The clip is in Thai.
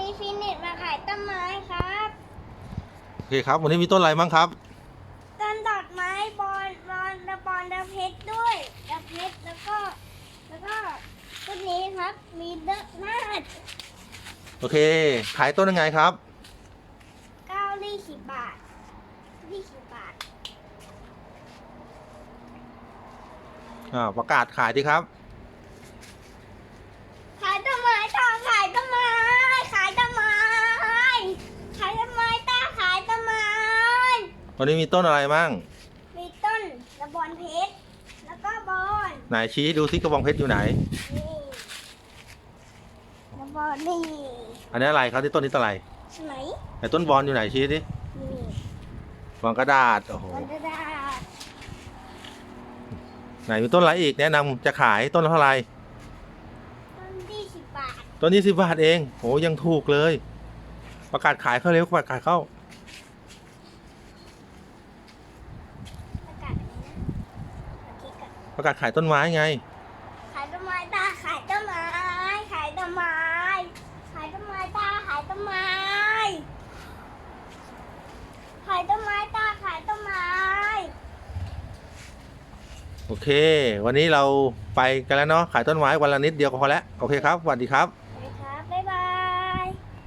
นี้ฟินิชมาขายต้นไม้ครับ โอเคครับ วันนี้มีต้นอะไรบ้างครับ ต้นดอกไม้บอลบอลและบอลดาวเพชรด้วยดาวเพชรแล้วก็ แล้วก็ต้นนี้ครับ มีเดอะนาดโอเค ขายต้นยังไงครับ เก้าลี่สิบบาทลี่สิบบาท อ่า ประกาศขายดีครับ วันนี้มีต้นอะไรบ้างมีต้นกระบอนเพชร แล้วก็บอลไหนชี้ดูซิกระบองเพชรอยู่ไหน นี่กระบอนนี่อันนี้อะไรครับที่ต้นนี้ต้นอะไรใช่ไหมไหนต้นบอลอยู่ไหนชี้ดินี่บอลกระดาษโอ้โหบอลกระดาษไหนมีต้นอะไรอีกแนะนำจะขายต้นละเท่าไหร่ต้นที่สิบบาท ต้นยี่สิบบาทเองโหยังถูกเลย ประกาศขายเข้าเร็วประกาศเข้าประกาศอะไรนะโอเคก่อน ประกาศขายต้นไม้ไง ขายต้นไม้ตาขายต้นไม้ ขายต้นไม้ ขายต้นไม้ตาขายต้นไม้ ขายต้นไม้ตาขายต้นไม้ โอเค วันนี้เราไปกันแล้วเนาะขายต้นไม้วันละนิดเดียวก็พอแล้วโอเคครับสวัสดีครับ